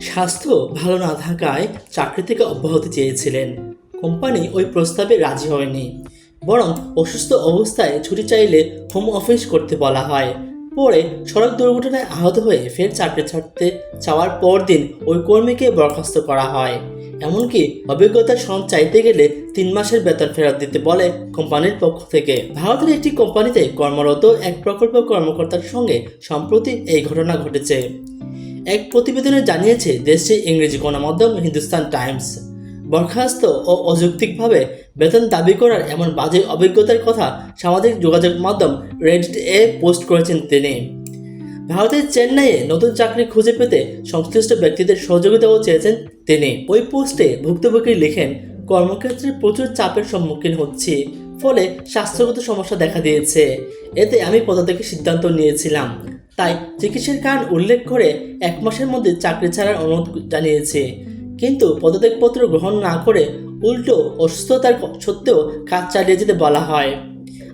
স্বাস্থ্য ভালো না থাকায় চাকরি থেকে অব্যাহতি চেয়েছিলেন। কোম্পানি ওই প্রস্তাবে রাজি হয়নি। বরং অসুস্থ অবস্থায় ছুটি চাইলে হোম অফিস করতে বলা হয়। পরে সড়ক দুর্ঘটনায় আহত হয়ে ফের চাকরি ছাড়তে চাওয়ার পর দিন ওই কর্মীকে বরখাস্ত করা হয়। এমনকি অভিজ্ঞতার সনদ চাইতে গেলে তিন মাসের বেতন ফেরত দিতে বলে কোম্পানির পক্ষ থেকে। ভারতের একটি কোম্পানিতে কর্মরত এক প্রকল্প কর্মকর্তার সঙ্গে সম্প্রতি এই ঘটনা ঘটেছে। এক প্রতিবেদনে জানিয়েছে, দেশটির ইংরেজি গণমাধ্যম হিন্দুস্তান টাইমস। বরখাস্ত ও অযৌক্তিকভাবে বেতন দাবি করার এমন বাজে অভিজ্ঞতার কথা সামাজিক যোগাযোগ মাধ্যম রেডিট এ পোস্ট করেছেন তিনি। ভারতের চেন্নাইয়ে নতুন চাকরি খুঁজে পেতে সংশ্লিষ্ট ব্যক্তিদের সহযোগিতাও চেয়েছেন তিনি। ওই পোস্টে ভুক্তভোগী লিখেন, কর্মক্ষেত্রে প্রচুর চাপের সম্মুখীন হচ্ছি, ফলে স্বাস্থ্যগত সমস্যা দেখা দিয়েছে। এতে আমি পদত্যাগের সিদ্ধান্ত নিয়েছিলাম। তাই চিকিৎসার কারণ উল্লেখ করে এক মাসের মধ্যে চাকরি ছাড়ার অনুরোধ জানিয়েছে। কিন্তু পদত্যাগপত্র গ্রহণ না করে উল্টো অসুস্থতার সত্ত্বেও কাজ চালিয়ে যেতে বলা হয়।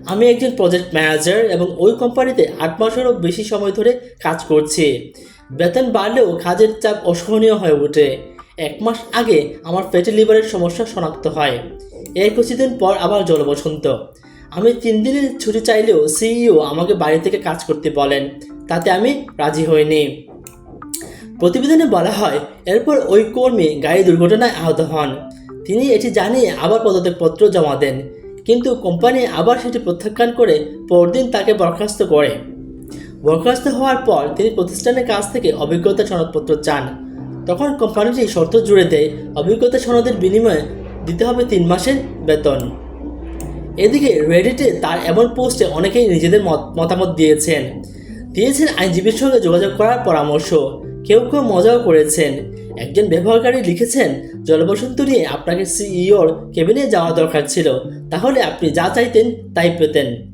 আমি একজন প্রজেক্ট ম্যানেজার এবং ওই কোম্পানিতে আট মাসেরও বেশি সময় ধরে কাজ করছি। বেতন বাড়লেও কাজের চাপ অসহনীয় হয়ে ওঠে। এক মাস আগে আমার ফ্যাটি লিভারের সমস্যা শনাক্ত হয়। এর কিছুদিন পর আবার জলবসন্ত। আমি তিন দিনের ছুটি চাইলেও সিইও আমাকে বাড়ি থেকে কাজ করতে বলেন, তাতে আমি রাজি হইনি। প্রতিবেদনে বলা হয়, এরপর ওই কর্মী গাড়ি দুর্ঘটনায় আহত হন। তিনি এটি জানিয়ে আবার পদত্যাগপত্র জমা দেন, কিন্তু কোম্পানি আবার সেটি প্রত্যাখ্যান করে পরদিন তাকে বরখাস্ত করে। বরখাস্ত হওয়ার পর তিনি প্রতিষ্ঠানের কাছ থেকে অভিজ্ঞতা সনদপত্র চান। তখন কোম্পানিটি শর্ত জুড়ে দেয়, অভিজ্ঞতা সনদের বিনিময়ে দিতে হবে তিন মাসের বেতন। এদিকে রেডিটে তার এমন পোস্টে অনেকেই নিজেদের মত মতামত দিয়েছেন। দিয়েছেন আইনজীবীর সঙ্গে যোগাযোগ করার পরামর্শ। কেউ কেউ মজাও করেছেন। একজন ব্যবহারকারী লিখেছেন, জলবসন্ত নিয়ে আপনাকে সিইওর কেবিনে যাওয়া দরকার ছিল। তাহলে আপনি যা চাইতেন তাই পেতেন।